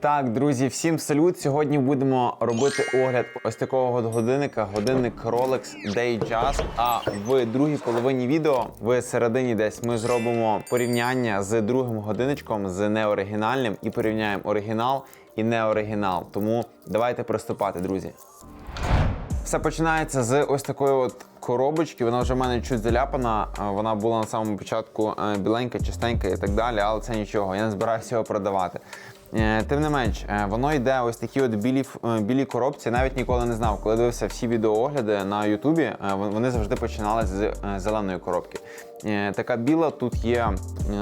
Так, друзі, всім салют. Сьогодні будемо робити огляд ось такого годинника. Годинник Rolex Datejust. А в другій половині відео, в середині десь, ми зробимо порівняння з другим годинничком, з неоригінальним, і порівняємо оригінал і неоригінал. Тому давайте приступати, друзі. Все починається з ось такої от коробочки. Вона вже в мене чуть заляпана. Вона була на самому початку е, біленька, чистенька і так далі, але це нічого. Я не збираюся його продавати. Е, Тим не менш, е, воно йде ось такі от білі, е, білі коробці. Навіть ніколи не знав. Коли дивився всі відеоогляди на Ютубі, вони завжди починали з зеленої коробки. Така біла, тут є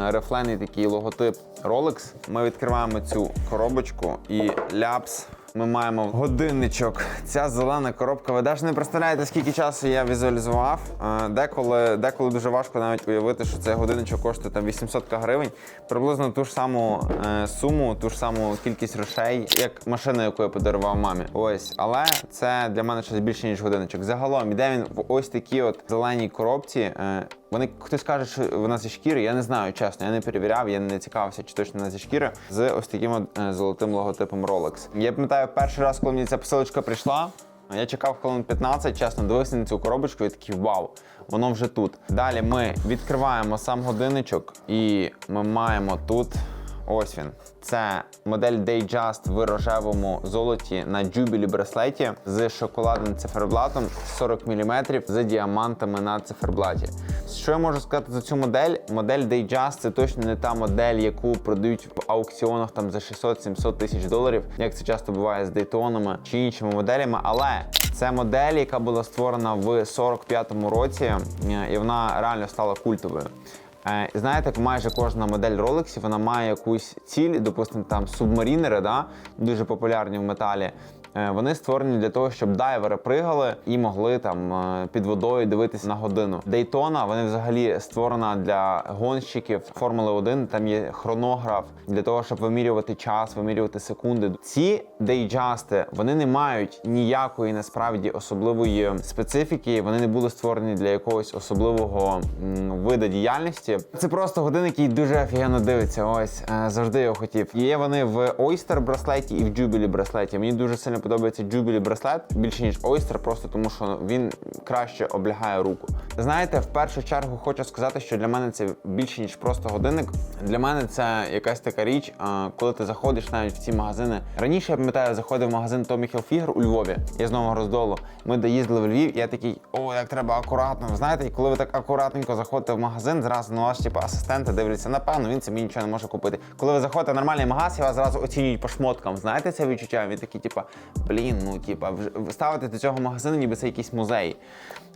рефлений такий логотип Rolex. Ми відкриваємо цю коробочку і ляпс. Ми маємо годинничок. Ця зелена коробка. Ви навіть не представляєте, скільки часу я візуалізував. Е, Деколи, деколи дуже важко навіть уявити, що цей годинничок коштує там 800 гривень. Приблизно ту ж саму е, суму, ту ж саму кількість грошей, як машина, яку я подарував мамі. Ось, але це для мене щось більше ніж годинничок. Загалом іде він в ось такій от зеленій коробці. Вони хтось каже, що вона зі шкіри. Я не знаю, чесно, я не перевіряв, я не цікавився, чи точно вона зі шкіри з ось таким е, золотим логотипом Rolex. Я пам'ятаю, перший раз, коли мені ця посилочка прийшла. Я чекав хвилин 15, чесно, дивився на цю коробочку і такий вау, воно вже тут. Далі ми відкриваємо сам годинничок, і ми маємо тут. Ось він. Це модель Datejust в рожевому золоті на джубілі браслеті з шоколадним циферблатом 40 мм з діамантами на циферблаті. Що я можу сказати за цю модель? Модель Datejust це точно не та модель, яку продають в аукціонах там за 600-700 тисяч доларів, як це часто буває з Daytonами чи іншими моделями. Але це модель, яка була створена в 45-му році, і вона реально стала культовою. Е, Знаєте, майже кожна модель Rolex, вона має якусь ціль, допустимо, там субмарінери, да, дуже популярні в металі. Е, Вони створені для того, щоб дайвери пригали і могли там е, під водою дивитися на годину. Дейтона вони взагалі створена для гонщиків Формули 1. Там є хронограф для того, щоб вимірювати час, вимірювати секунди. Ці дейджасти вони не мають ніякої насправді особливої специфіки. Вони не були створені для якогось особливого виду діяльності. Це просто годинник, який дуже офігенно дивиться. Ось е, завжди його хотів. Є вони в Oyster браслеті і в Jubilee браслеті. Мені дуже сильно подобається Jubilee браслет більше ніж Oyster, просто тому що він краще облягає руку. Знаєте, в першу чергу хочу сказати, що для мене це більше ніж просто годинник. Для мене це якась така річ, коли ти заходиш навіть в ці магазини. Раніше я пам'ятаю, заходив в магазин Tommy Hilfiger у Львові. Я з Нового Роздолу. Ми доїздили в Львів, я такий, о, як треба акуратно. Знаєте, і коли ви так акуратненько заходите в магазин, зразу на вас типу, асистенти дивляться, напевно, він собі нічого не може купити. Коли ви заходите в нормальний магаз, і вас зразу оцінюють по шмоткам. Знаєте це відчуття? Він такий, типу, блін, ну типа, ставите до цього магазину, ніби це якийсь музей.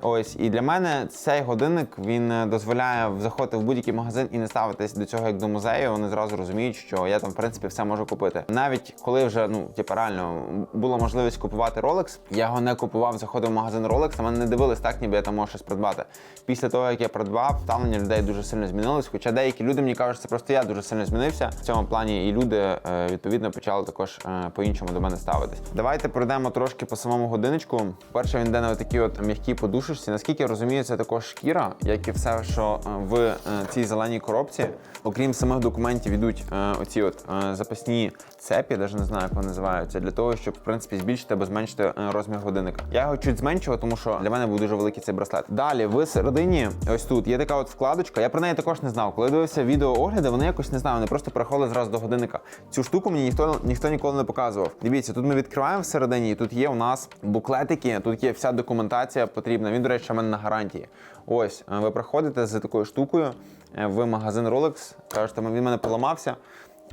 Ось і для мене цей годинник він е, дозволяє заходити в будь-який магазин і не ставитись до цього як до музею. Вони зразу розуміють, що я там в принципі все можу купити. Навіть коли вже ну типу, реально була можливість купувати Rolex, я його не купував, заходив в магазин Rolex, а мене не дивились так, ніби я там можу щось придбати. Після того як я придбав, ставлення людей дуже сильно змінилось. Хоча деякі люди мені кажуть, що це просто я дуже сильно змінився в цьому плані, і люди е, відповідно почали також е, по-іншому до мене ставитись. Давайте пройдемо трошки по самому годиночку. Перше він йде на такій от м'якій подушечці. Наскільки я розумію, це також шкіра, як і все, що е, в е, цій зеленій коробці. Окрім самих документів, йдуть е, оці от запасні цепі, навіть не знаю, як вони називаються, для того, щоб в принципі збільшити або зменшити розмір годинника. Я його чуть зменшував, тому що для мене був дуже великий цей браслет. Далі в середині, ось тут є така от вкладочка. Я про неї також не знав. Коли дивився відео огляди, вони якось не знаю, вони просто переходили зразу до годинника. Цю штуку мені ніхто ніхто ніколи не показував. Дивіться, тут ми відкриваємо всередині, і тут є у нас буклетики, тут є вся документація потрібна. Він, до речі, у мене на гарантії. Ось е, ви приходите з такою штукою е, в магазин Rolex, кажете, він мене поламався,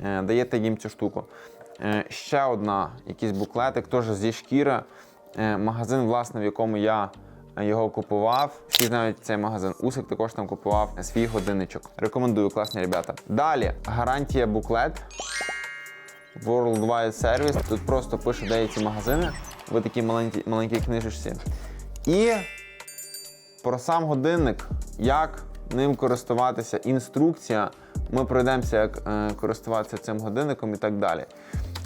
е, даєте їм цю штуку. Ще одна, якийсь буклетик, теж зі шкіри. Магазин, власне, в якому я його купував. Всі знають цей магазин. Усик також там купував свій годинничок. Рекомендую, класні ребята. Далі гарантія буклет. Worldwide Service. Тут просто пише деякі магазини в такій маленькій, маленькі книжечці. І про сам годинник, як ним користуватися, інструкція. Ми пройдемося, як е, користуватися цим годинником і так далі.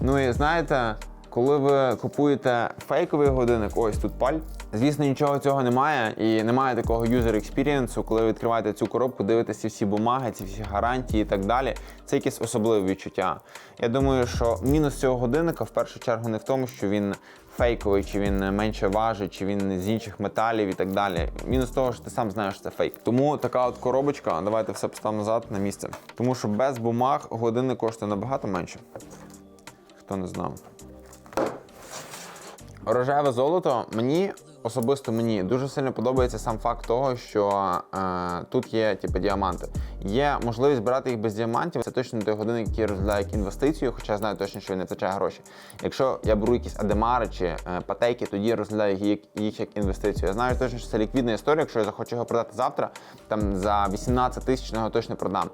Ну і знаєте, коли ви купуєте фейковий годинник, ось тут паль. Звісно, нічого цього немає, і немає такого user experience, коли ви відкриваєте цю коробку, дивитеся всі бумаги, ці всі гарантії і так далі. Це якесь особливе відчуття. Я думаю, що мінус цього годинника в першу чергу не в тому, що він фейковий, чи він менше важить, чи він з інших металів і так далі. Мінус того, що ти сам знаєш, що це фейк. Тому така от коробочка, давайте все поставимо назад на місце. Тому що без бумаг годинник коштує набагато менше. Хто не знав. Рожеве золото мені. Особисто мені дуже сильно подобається сам факт того, що е, тут є типу, діаманти. Є можливість брати їх без діамантів. Це точно той годинник, який розглядає як інвестицію, хоча я знаю точно, що він не втрачає гроші. Якщо я беру якісь адемари чи е, патейки, тоді розглядаю їх, їх як інвестицію. Я знаю точно, що це ліквідна історія. Якщо я захочу його продати завтра, там за 18 тисяч його точно продам.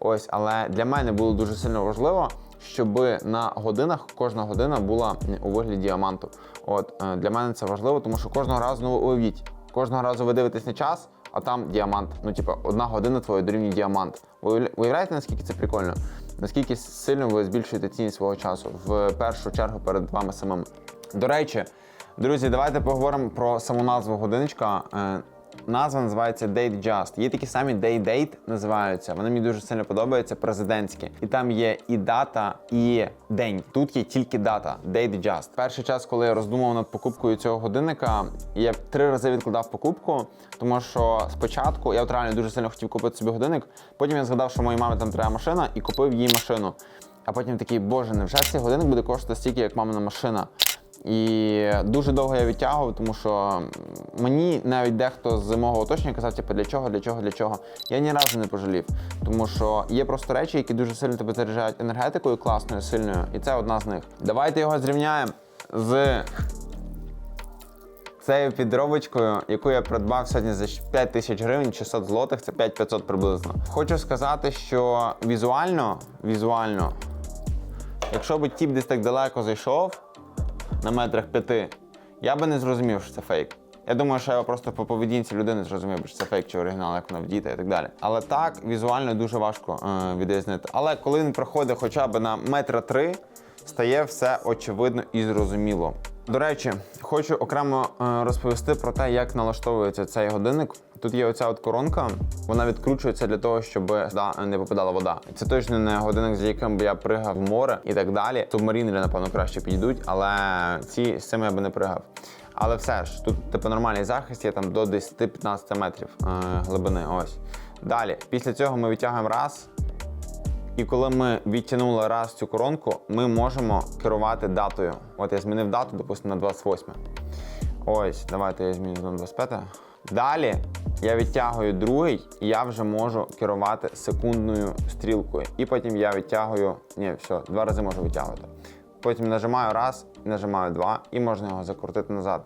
Ось, але для мене було дуже сильно важливо щоб на годинах кожна година була у вигляді діаманту. От е, для мене це важливо, тому що кожного разу ну уявіть, кожного разу ви дивитесь на час, а там діамант. Ну, типу, одна година твоя дорівнює діамант. Уявляєте, наскільки це прикольно? Наскільки сильно ви збільшуєте цінність свого часу в першу чергу перед вами самими. До речі, друзі, давайте поговоримо про саму назву годиночка. Назва називається Date Just. Є такі самі Day Date називаються. Вони мені дуже сильно подобаються, президентські. І там є і дата, і день. Тут є тільки дата, Date Just. Перший час, коли я роздумував над покупкою цього годинника, я три рази відкладав покупку, тому що спочатку я от реально дуже сильно хотів купити собі годинник. Потім я згадав, що моїй мамі там треба машина, і купив їй машину. А потім такий, боже, невже цей годинник буде коштувати стільки, як мамина машина? І дуже довго я відтягував, тому що мені навіть дехто з мого оточення казав, типу, для чого, для чого, для чого. Я ні разу не пожалів. Тому що є просто речі, які дуже сильно тебе заряджають енергетикою класною, сильною, і це одна з них. Давайте його зрівняємо з цією підробочкою, яку я придбав сьогодні за 5 тисяч гривень, 600 злотих, це 5500 приблизно. Хочу сказати, що візуально, візуально, якщо б тіп десь так далеко зайшов, на метрах п'яти, я би не зрозумів, що це фейк. Я думаю, що я просто по поведінці людини зрозумів, що це фейк чи оригінал, як вона вдіта і так далі. Але так візуально дуже важко е, відрізнити. Але коли він проходить хоча б на метра три, стає все очевидно і зрозуміло. До речі, хочу окремо е, розповісти про те, як налаштовується цей годинник. Тут є оця от коронка, вона відкручується для того, щоб сюди не попадала вода. Це точно не годинник, з яким би я пригав в море і так далі. Субмарінери, напевно, краще підійдуть, але ці з цим я би не пригав. Але все ж, тут типу нормальний захист, є там до 10-15 метрів е, глибини. Ось. Далі, після цього ми відтягуємо раз. І коли ми відтягнули раз цю коронку, ми можемо керувати датою. От я змінив дату, допустимо, на 28. Ось, давайте я зміню на 25. Далі я відтягую другий, і я вже можу керувати секундною стрілкою. І потім я відтягую. Ні, все, два рази можу відтягувати. Потім нажимаю раз, нажимаю два, і можна його закрутити назад.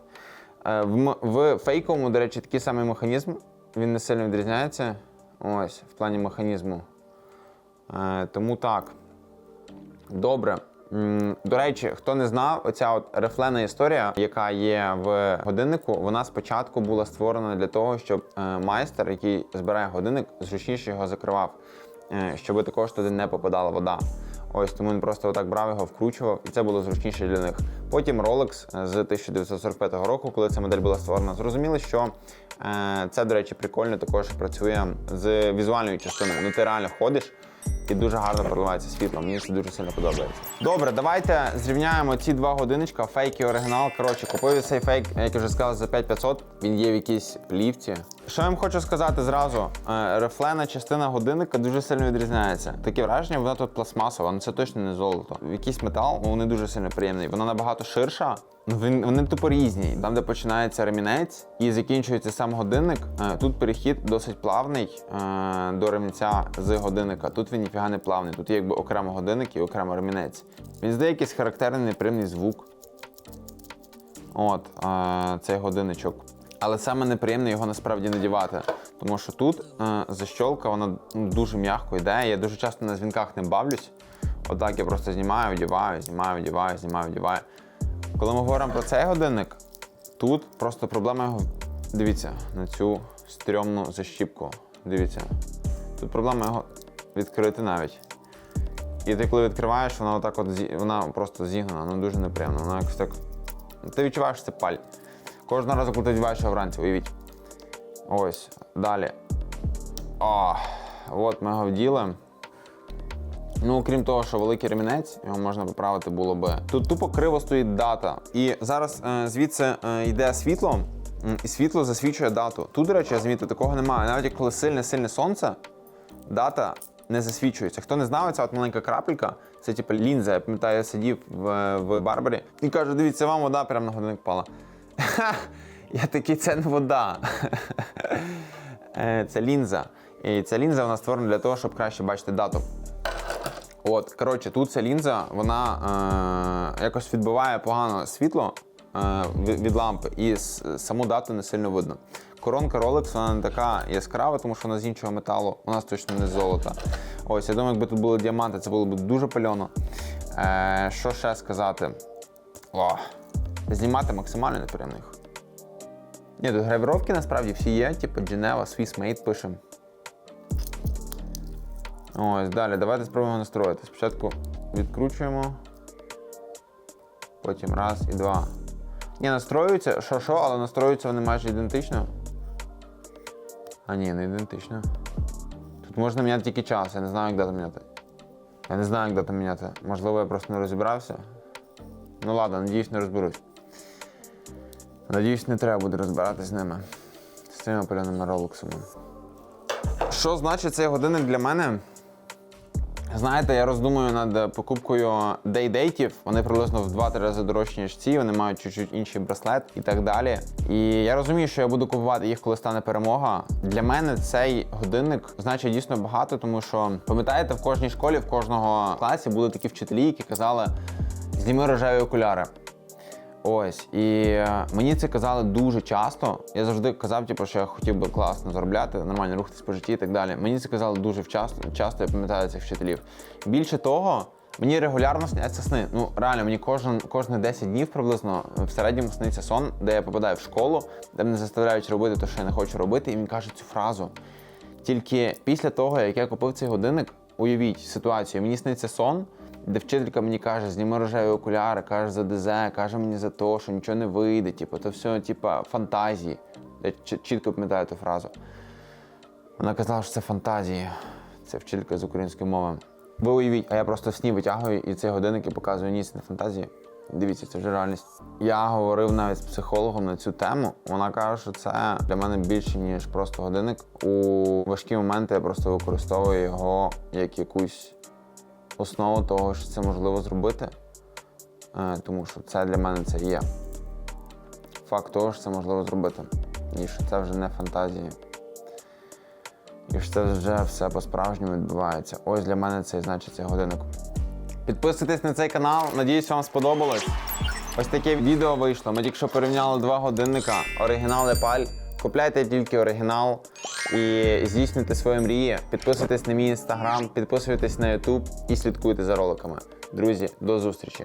Е, В, в фейковому, до речі, такий самий механізм. Він не сильно відрізняється. Ось, в плані механізму. Е, тому так. Добре. До речі, хто не знав, оця от рефлена історія, яка є в годиннику, вона спочатку була створена для того, щоб е, майстер, який збирає годинник, зручніше його закривав, е, щоб також туди не попадала вода. Ось тому він просто отак брав його, вкручував, і це було зручніше для них. Потім Rolex з 1945 року, коли ця модель була створена, зрозуміли, що це, до речі, прикольно також працює з візуальною частиною. Ну ти реально ходиш і дуже гарно проливається світло. Мені це дуже сильно подобається. Добре, давайте зрівняємо ці два годиночка, фейк і оригінал. Коротше, купив цей фейк, як я вже сказав, за 5500. Він є в якійсь плівці. Що я вам хочу сказати зразу? Е, Рефлена частина годинника дуже сильно відрізняється. Таке враження, вона тут пластмасова, але це точно не золото. Якийсь метал, ну вони дуже сильно приємний. Вона набагато ширша. Ну, він- Вони тупо різні. Там, де починається ремінець і закінчується сам годинник, е, тут перехід досить плавний е, до ремінця з годинника. Тут він ніфіга не плавний. Тут є якби окремо годинник і окремо ремінець. Він здає якийсь характерний неприємний звук. От е, цей годинничок. Але саме неприємне його насправді надівати. Тому що тут защолка, вона ну, дуже м'яко йде. Я дуже часто на дзвінках не бавлюсь. Отак я просто знімаю, вдіваю, знімаю, вдіваю, знімаю, вдіваю. Коли ми говоримо про цей годинник, тут просто проблема його. Дивіться на цю стрьомну защіпку. Дивіться. Тут проблема його відкрити навіть. І ти коли відкриваєш, вона отак от зі- вона просто зігнана, ну дуже неприємно. Вона якось так. Ти відчуваєш це паль. Кожного разу, коли ти його вранці, уявіть. Ось, далі. О, от ми його вділи. Ну, крім того, що великий ремінець, його можна поправити було би. Тут тупо криво стоїть дата. І зараз е, звідси е, йде світло, і світло засвічує дату. Тут, до речі, я замітив, такого немає. Навіть коли сильне сильне сонце, дата не засвічується. Хто не знає, ця от маленька крапелька, це типу лінза. Я пам'ятаю, я сидів в, в Барбарі і кажу: дивіться, вам вода прямо на годинник впала. Ха! Я такий, це не вода. Е, Це лінза. І ця лінза вона створена для того, щоб краще бачити дату. От, коротше, тут ця лінза, вона е, якось відбиває погано світло е, від, лампи, і саму дату не сильно видно. Коронка Rolex, вона не така яскрава, тому що вона з іншого металу, у нас точно не з золота. Ось, я думаю, якби тут були діаманти, це було б дуже пальоно. Е, що ще сказати? О, знімати максимально неприємно. Ні, тут гравіровки насправді всі є, типу Geneva, Swiss Made пишемо. Ось, далі, давайте спробуємо настроїти. Спочатку відкручуємо. Потім раз і два. Ні, настроюються, що що, але настроюються вони майже ідентично. А ні, не ідентично. Тут можна міняти тільки час, я не знаю, як дату міняти. Я не знаю, як дату міняти. Можливо, я просто не розібрався. Ну ладно, надіюсь, не розберусь. Надіюсь, не треба буде розбиратись з ними. З цими паляними роликсами. Що значить цей годинник для мене? Знаєте, я роздумую над покупкою дейдейтів. Вони приблизно в 2-3 рази дорожчі, ніж ці. Вони мають чуть-чуть інший браслет і так далі. І я розумію, що я буду купувати їх, коли стане перемога. Для мене цей годинник значить дійсно багато, тому що пам'ятаєте, в кожній школі, в кожного класі були такі вчителі, які казали: зніми рожеві окуляри. Ось, і е, мені це казали дуже часто. Я завжди казав, типу, що я хотів би класно заробляти, нормально рухатись по житті і так далі. Мені це казали дуже вчасно, часто, я пам'ятаю цих вчителів. Більше того, мені регулярно сняться сни. Ну, реально, мені кожен, кожні 10 днів приблизно в середньому сниться сон, де я попадаю в школу, де мене заставляють робити те, що я не хочу робити, і він каже цю фразу. Тільки після того, як я купив цей годинник, уявіть ситуацію, мені сниться сон, де вчителька мені каже, зніми рожеві окуляри, каже за ДЗ, каже мені за те, що нічого не вийде, типу, то все, типу, фантазії. Я чітко пам'ятаю ту фразу. Вона казала, що це фантазії. Це вчителька з української мови. Ви уявіть, а я просто в сні витягую і цей годинник і показую ні, це не фантазії. Дивіться, це вже реальність. Я говорив навіть з психологом на цю тему. Вона каже, що це для мене більше, ніж просто годинник. У важкі моменти я просто використовую його як якусь основу того, що це можливо зробити. Е, Тому що це для мене це є. Факт того, що це можливо зробити. І що це вже не фантазії. І що це вже все по-справжньому відбувається. Ось для мене це і значить цей годинник. Підписуйтесь на цей канал, надіюсь, вам сподобалось. Ось таке відео вийшло. Ми тільки що порівняли два годинника. Оригінал і паль. Купляйте тільки оригінал і здійснюйте свої мрії. Підписуйтесь на мій інстаграм, підписуйтесь на Ютуб і слідкуйте за роликами. Друзі, до зустрічі!